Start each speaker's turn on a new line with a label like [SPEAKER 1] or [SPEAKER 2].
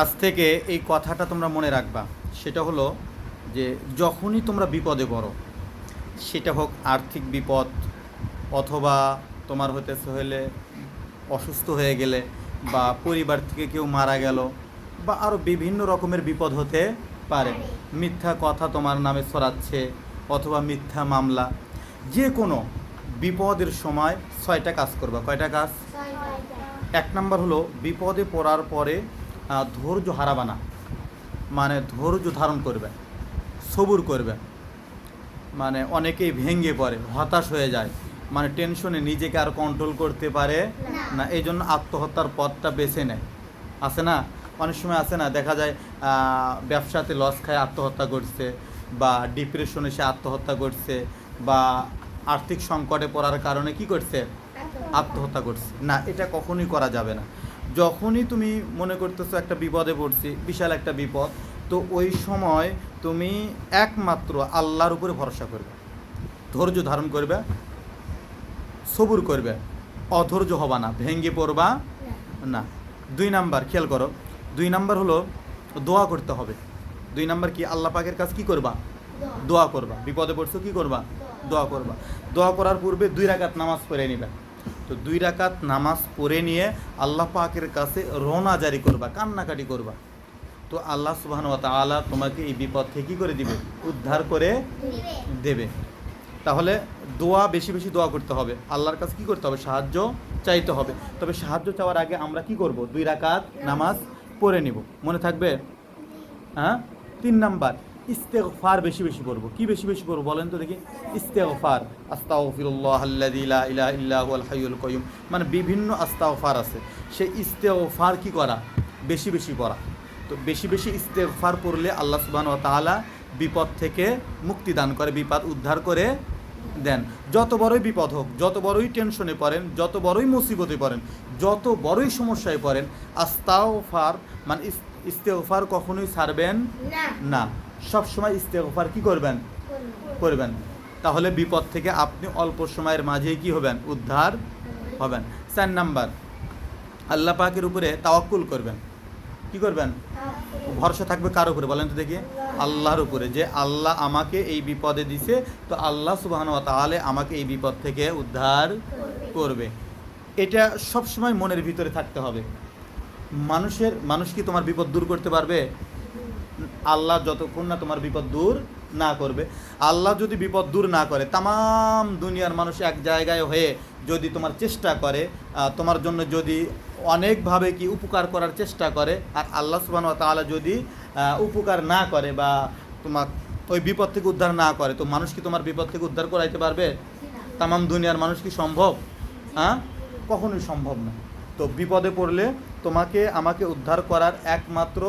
[SPEAKER 1] আজ থেকে এই কথাটা তোমরা মনে রাখবা। সেটা হলো যে যখনই তোমরা বিপদে পড়ো সেটা হোক আর্থিক বিপদ অথবা তোমার হতেছে হলে অসুস্থ হয়ে গেলে বা পরিবার থেকে কেউ মারা গেল বা আরও বিভিন্ন রকমের বিপদ হতে পারে। মিথ্যা কথা তোমার নামে ছড়াচ্ছে অথবা মিথ্যা মামলা যে কোনো বিপদের সময় ছয়টা কাজ করবা। কয়টা কাজ? এক নম্বর হলো বিপদে পড়ার পরে ধৈর্য হারাবা না। মানে ধৈর্য ধারণ করবে সবুর করবে। মানে অনেকেই ভেঙে পড়ে হতাশ হয়ে যায়। মানে টেনশনে নিজেকে আর কন্ট্রোল করতে পারে না। এই জন্য আত্মহত্যার পথটা বেছে নেয়। আছে না? অনেক সময় আছে না? দেখা যায় ব্যবসাতে লস খায় আত্মহত্যা করছে বা ডিপ্রেশনে সে আত্মহত্যা করছে বা আর্থিক সংকটে পড়ার কারণে কি করছে? আত্মহত্যা করছে। না এটা কখনোই করা যাবে না। যখনই তুমি মনে করতেছো একটা বিপদে পড়ছি বিশাল একটা বিপদ তো ওই সময় তুমি একমাত্র আল্লাহর উপরে ভরসা করবে। ধৈর্য ধারণ করবে সবুর করবে অধৈর্য হবা না ভেঙ্গে পড়বা না। দুই নাম্বার খেয়াল করো দুই নাম্বার হলো দোয়া করতে হবে। দুই নাম্বার কি আল্লাহ পাকের কাজ কি করবা? দোয়া। করবা। বিপদে পড়ছো কি করবা? দোয়া করবা। দোয়া করার পূর্বে দুই রাকাত নামাজ পড়ে নিবে। তো দুই রাকাত নামাজ পড়ে নিয়ে আল্লাহ পাকের কাছে রোনা জারি করবা, কান্নাকাটি করবা। তো আল্লাহ সুবহান তাআলা তোমাকে এই বিপদ থেকে কী করে দিবে? উদ্ধার করে দেবে। তাহলে দোয়া, বেশি বেশি দোয়া করতে হবে। আল্লাহর কাছে কি করতে হবে? সাহায্য চাইতে হবে। তবে সাহায্য চাওয়ার আগে আমরা কি করব? দুই রাকাত নামাজ পড়ে নিব। মনে থাকবে? হ্যাঁ? তিন নাম্বার। ইস্তেগফার বেশি বেশি করব কি বেশি বেশি করব বলেন তো দেখি? ইস্তেগফার। আস্তাগফিরুল্লাহ আল্লাযী লা ইলাহা ইল্লা হুয়াল হাইয়ুল কাইয়ুম। মানে বিভিন্ন আস্তাগফার আছে। সেই ইস্তেগফার কি করা? বেশি বেশি করা তো বেশি বেশি ইস্তেগফার করলে আল্লাহ সুবহানাহু ওয়া তাআলা বিপদ থেকে মুক্তি দান করে বিপদ উদ্ধার করে দেন। যত বড়ই বিপদ হোক যত বড়ই টেনশনে পড়েন যত বড়ই মুসিবতে পড়েন যত বড়ই সমস্যায় পড়েন আস্তাগফার মানে ইস- ইস্তেগফার কখনোই ছাড়বেন না। সব সময় ইস্তেগফার কি করবেন? করবেন। তাহলে বিপদ থেকে আপনি অল্প সময়ের মাঝেই কি হবেন? উদ্ধার হবেন। চার নাম্বার আল্লাহ পাকের উপরে তাওয়াক্কুল করবেন। কি করবেন? ভরসা থাকবে কার উপরে? বলেন তো দেখি। আল্লাহর উপরে। যে আল্লাহ আমাকে এই বিপদে দিছে তো আল্লাহ সুবাহন তাহলে আমাকে এই বিপদ থেকে উদ্ধার করবে। এটা সব সময় মনের ভিতরে থাকতে হবে। মানুষের মানুষ কি তোমার বিপদ দূর করতে পারবে? আল্লাহ যতক্ষণ না তোমার বিপদ দূর না করবে, আল্লাহ যদি বিপদ দূর না করে তাম দুনিয়ার মানুষ এক জায়গায় হয়ে যদি তোমার চেষ্টা করে তোমার জন্য যদি অনেকভাবে কি উপকার করার চেষ্টা করে, আর আল্লাহ সুবাহ তাআলা যদি উপকার না করে বা তোমার ওই বিপদ থেকে উদ্ধার না করে, তো মানুষ কি তোমার বিপদ থেকে উদ্ধার করাইতে পারবে? তামাম দুনিয়ার মানুষ কি সম্ভব? হ্যাঁ? কখনোই সম্ভব না। তো বিপদে পড়লে তোমাকে, আমাকে উদ্ধার করার একমাত্র